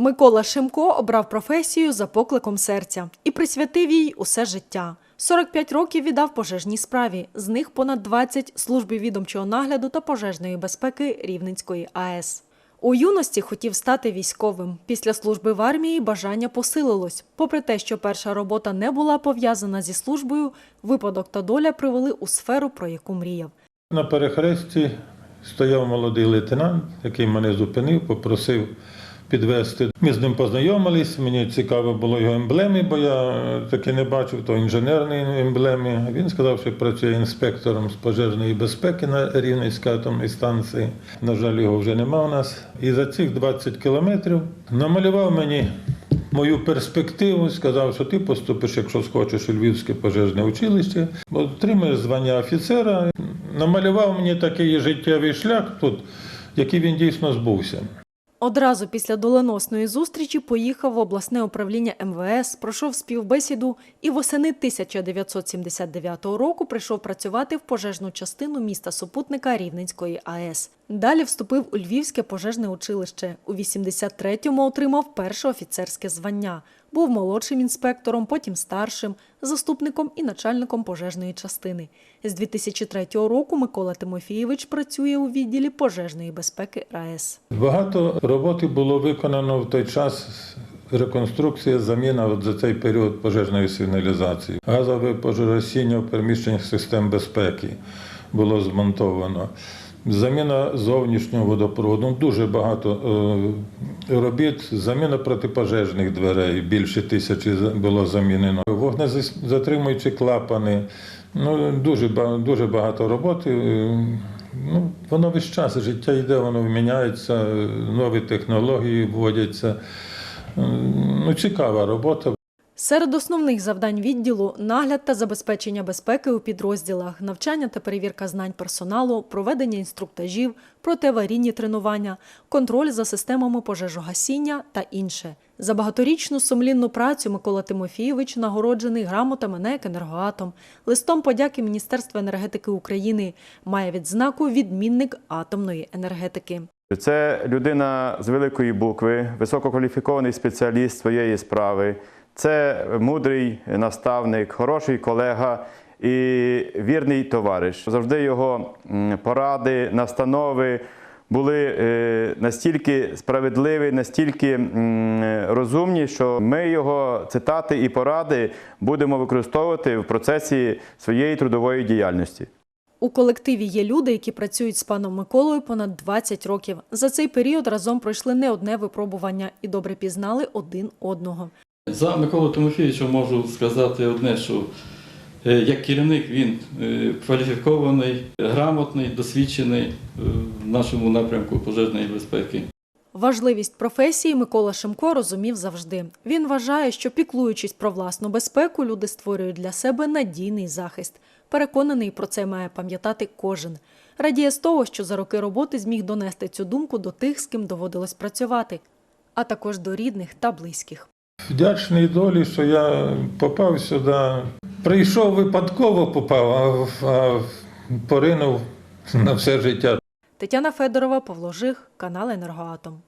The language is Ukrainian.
Микола Шимко обрав професію за покликом серця і присвятив їй усе життя. 45 років віддав пожежній справі, з них понад 20 – службі відомчого нагляду та пожежної безпеки Рівненської АЕС. У юності хотів стати військовим. Після служби в армії бажання посилилось. Попри те, що перша робота не була пов'язана зі службою, випадок та доля привели у сферу, про яку мріяв. На перехресті стояв молодий лейтенант, який мене зупинив, попросив підвести. Ми з ним познайомились, мені цікаво було його емблеми, бо я е, таки не бачив, то інженерної емблеми. Він сказав, що працює інспектором з пожежної безпеки на Рівненській атомній станції. На жаль, його вже нема у нас. І за цих 20 кілометрів намалював мені мою перспективу, сказав, що ти поступиш, якщо схочеш у Львівське пожежне училище, отримаєш звання офіцера. Намалював мені такий життєвий шлях тут, який він дійсно збувся. Одразу після доленосної зустрічі поїхав в обласне управління МВС, пройшов співбесіду і восени 1979 року прийшов працювати в пожежну частину міста супутника Рівненської АЕС. Далі вступив у Львівське пожежне училище. У 83-му отримав перше офіцерське звання. Був молодшим інспектором, потім старшим, заступником і начальником пожежної частини. З 2003 року Микола Тимофійович працює у відділі пожежної безпеки РаЕС. Багато роботи було виконано в той час. Реконструкція, заміна от за цей період пожежної сигналізації, газове пожежогасіння в приміщеннях систем безпеки було змонтовано. Заміна зовнішнього водопроводу, Ну, дуже багато е, робіт, заміна протипожежних дверей, більше тисячі було замінено. Вогнезатримуючі клапани, ну, дуже, дуже багато роботи. Ну, воно весь час життя йде, воно міняється, нові технології вводяться. Ну, цікава робота. Серед основних завдань відділу нагляд та забезпечення безпеки у підрозділах, навчання та перевірка знань персоналу, проведення інструктажів, протиаварійні тренування, контроль за системами пожежогасіння та інше. За багаторічну сумлінну працю Микола Тимофійович нагороджений грамотами НЕК «Енергоатом», листом подяки Міністерства енергетики України, має відзнаку відмінник атомної енергетики. Це людина з великої букви, висококваліфікований спеціаліст своєї справи. Це мудрий наставник, хороший колега і вірний товариш. Завжди його поради, настанови були е, настільки справедливі, настільки розумні, що ми його цитати і поради будемо використовувати в процесі своєї трудової діяльності. У колективі є люди, які працюють з паном Миколою понад 20 років. За цей період разом пройшли не одне випробування і добре пізнали один одного. За Миколу Тимофійовича можу сказати одне, що е, як керівник він е, кваліфікований, грамотний, досвідчений е, в нашому напрямку пожежної безпеки. Важливість професії Микола Шимко розумів завжди. Він вважає, що піклуючись про власну безпеку, люди створюють для себе надійний захист. Переконаний про це має пам'ятати кожен. Радіє з того, що за роки роботи зміг донести цю думку до тих, з ким доводилось працювати, а також до рідних та близьких. Вдячний долі, що я попав сюди. Прийшов випадково, попав, а, поринув на все життя. Тетяна Федорова, Павло Жих, канал Енергоатом.